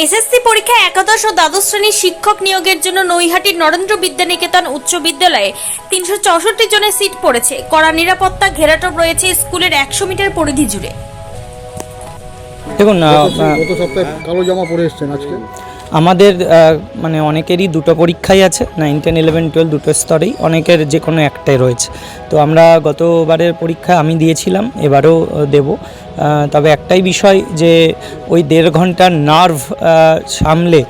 SSC পরীক্ষায় একাদশ ও দ্বাদশ শ্রেণির শিক্ষক নিয়োগের জন্য নৈহাটির নরেন্দ্র বিদ্যানিকেতন উচ্চ বিদ্যালয়ে তিনশো চৌষট্টি জনের সিট পড়েছে। কড়া নিরাপত্তা ঘেরাটোপ রয়েছে স্কুলের একশো মিটার পরিধি জুড়ে। দেখুন গত সপ্তাহে কালো জামা পরে এসছেন আজকে। আমাদের মানে অনেকেরই দুটো পরীক্ষাই আছে নাইন টেন ইলেভেন টুয়েলভ দুটো স্তরেই, অনেকের যে কোনো একটাই রয়েছে। তো আমরা গতবারের পরীক্ষা আমি দিয়েছিলাম, এবারও দেব। তবে একটাই বিষয় যে ওই দেড় ঘণ্টার নার্ভ সামলে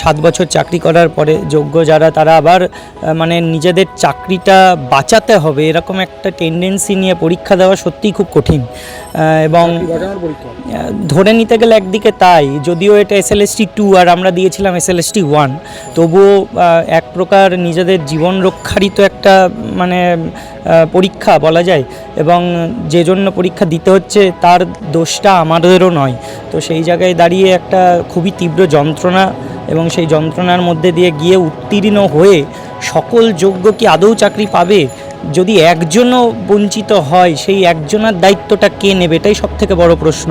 সাত বছর চাকরি করার পরে যোগ্য যারা তারা আবার মানে নিজেদের চাকরিটা বাঁচাতে হবে এরকম একটা টেন্ডেন্সি নিয়ে পরীক্ষা দেওয়া সত্যিই খুব কঠিন। এবং ধরে নিতে গেলে একদিকে তাই যদিও এটা এসএলএসটি টু আর আমরা দিয়েছিলাম এসএলএসটি ওয়ান তবুও এক প্রকার নিজেদের জীবন রক্ষারই তো একটা মানে পরীক্ষা বলা যায় এবং যে জন্য পরীক্ষা দিতে হচ্ছে তার দোষটা আমাদেরও নয়। তো সেই জায়গায় দাঁড়িয়ে একটা খুবই তীব্র যন্ত্রণা এবং সেই যন্ত্রণার মধ্যে দিয়ে গিয়ে উত্তীর্ণ হয়ে সকল যোগ্য কি আদৌ চাকরি পাবে? যদি একজনও বঞ্চিত হয় সেই একজনের দায়িত্বটা কে নেবে? এটাই সব থেকে বড় প্রশ্ন।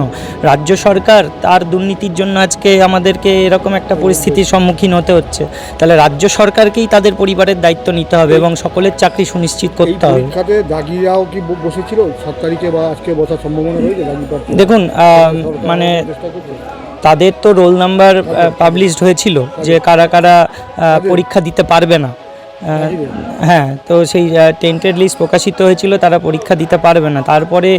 রাজ্য সরকার তার দুর্নীতির জন্য আজকে আমাদেরকে এরকম একটা পরিস্থিতির সম্মুখীন হতে হচ্ছে। তাহলে রাজ্য সরকারকেই তাদের পরিবারের দায়িত্ব নিতে হবে এবং সকলের চাকরি সুনিশ্চিত করতে হবে। দাগিরাও কি বসেছিল? সাত তারিখে বা আজকে বসার সম্ভাবনা রয়েছে? দেখুন মানে? তাদের তো রোল নাম্বার পাবলিশড হয়েছিল যে কারা কারা পরীক্ষা দিতে পারবে না। হ্যাঁ তো সেই টেন্টেড লিস্ট প্রকাশিত হয়েছিল, তারা পরীক্ষা দিতে পারবে না। তারপরে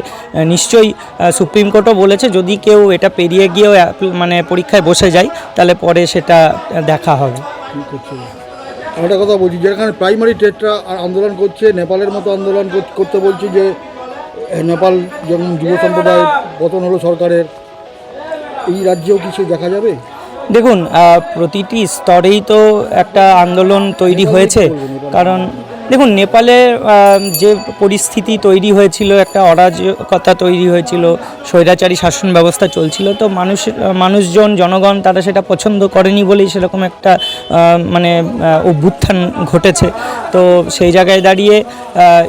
নিশ্চয়ই সুপ্রিম কোর্টও বলেছে, যদি কেউ এটা পেরিয়ে গিয়েও মানে পরীক্ষায় বসে যায়, তাহলে পরে সেটা দেখা হবে। একটা কথা বলছি, যেখানে প্রাইমারি আর আন্দোলন করছে, নেপালের মতো আন্দোলন করতে বলছে যে নেপাল যেমন যুব সম্প্রদায় পতন হলো সরকারের এই রাজ্যেও কিছু দেখা যাবে? দেখুন প্রতিটি স্তরেই তো একটা আন্দোলন তৈরি হয়েছে। কারণ দেখুন, নেপালে যে পরিস্থিতি তৈরি হয়েছিল, একটা অরাজকতা তৈরি হয়েছিল, স্বৈরাচারী শাসন ব্যবস্থা চলছিল, তো মানুষ, মানুষজন, জনগণ তারা সেটা পছন্দ করেনি বলেই সেরকম একটা মানে অভ্যুত্থান ঘটেছে। তো সেই জায়গায় দাঁড়িয়ে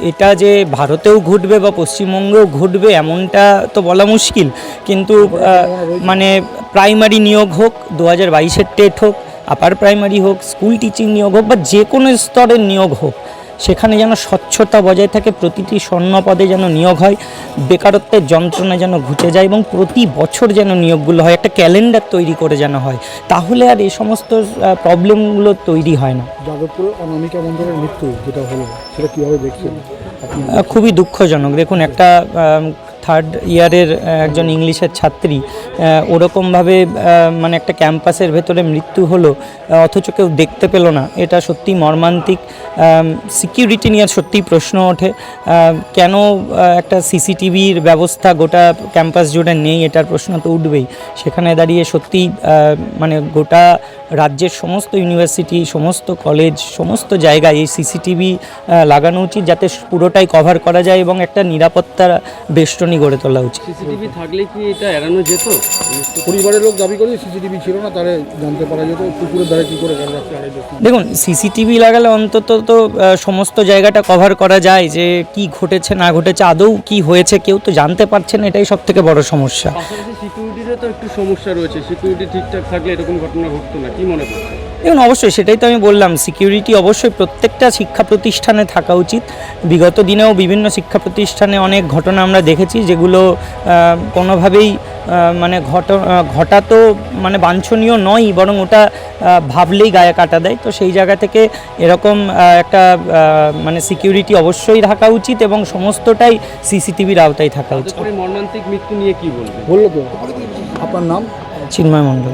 এটা যে ভারতেও ঘটবে বা পশ্চিমবঙ্গেও ঘটবে এমনটা তো বলা মুশকিল, কিন্তু মানে প্রাইমারি নিয়োগ হোক দু হাজার বাইশের টেট হোক, আপার প্রাইমারি হোক, স্কুল টিচিং নিয়োগ হোক বা যে কোনো স্তরের নিয়োগ হোক সেখানে যেন স্বচ্ছতা বজায় থাকে প্রতিটি স্বর্ণপদে যেন নিয়োগ হয় বেকারত্বের যন্ত্রণা যেন ঘুচে যায় এবং প্রতি বছর যেন নিয়োগগুলো হয় একটা ক্যালেন্ডার তৈরি করে যেন হয়। তাহলে আর এই সমস্ত প্রবলেমগুলো তৈরি হয় না। যাদবপুরে অনামিকা মন্দিরের মৃত্যু যেটা হলো সেটা কীভাবে দেখছেন? খুবই দুঃখজনক। দেখুন একটা থার্ড ইয়ারের একজন ইংলিশের ছাত্রী ওরকমভাবে মানে একটা ক্যাম্পাসের ভেতরে মৃত্যু হলো অথচ কেউ দেখতে পেল না। এটা সত্যি মর্মান্তিক। সিকিউরিটি নিয়ে সত্যিই প্রশ্ন ওঠে। কেন একটা সিসিটিভির ব্যবস্থা গোটা ক্যাম্পাস জুড়ে নেই? এটার প্রশ্ন তো উঠবেই। সেখানে দাঁড়িয়ে সত্যিই আহ, মানে গোটা রাজ্যের সমস্ত ইউনিভার্সিটি সমস্ত কলেজ সমস্ত জায়গায় এই সিসিটিভি লাগানো উচিত যাতে পুরোটাই কভার করা যায় এবং একটা নিরাপত্তার বেষ্টনী গড়ে তোলা উচিত। সিসিটিভি থাকলে কি এটা এড়ানো যেত? পরিবারের লোক দাবি করে সিসিটিভি ছিল না তাহলে জানতে পারা যেত পুকুরের ধারে কী করে দেখুন সিসিটিভি লাগালে অন্তত তো সমস্ত জায়গাটা কভার করা যায় যে কি ঘটেছে না ঘটেছে আদৌ কি হয়েছে কেউ তো জানতে পারছে না এটাই সব থেকে বড় সমস্যা। সিকিউরিটিরও তো একটু সমস্যা রয়েছে। সিকিউরিটি ঠিকঠাক থাকলে এরকম ঘটনা ঘটতো না কি মনে করছে দেখুন অবশ্যই সেটাই তো আমি বললাম সিকিউরিটি অবশ্যই প্রত্যেকটা শিক্ষা প্রতিষ্ঠানে থাকা উচিত। বিগত দিনেও বিভিন্ন শিক্ষা প্রতিষ্ঠানে অনেক ঘটনা আমরা দেখেছি যেগুলো কোনোভাবেই মানে ঘট ঘটা তো মানে বাঞ্ছনীয় নয় বরং ওটা ভাবলেই গায়ে কাটা দেয়। তো সেই জায়গা থেকে এরকম একটা মানে সিকিউরিটি অবশ্যই থাকা উচিত এবং সমস্তটাই সিসিটিভির আওতায় থাকা উচিত। মর্মান্তিক মৃত্যু নিয়ে কি বলবে বলল তো। আপনার নাম? চিন্ময় মণ্ডল।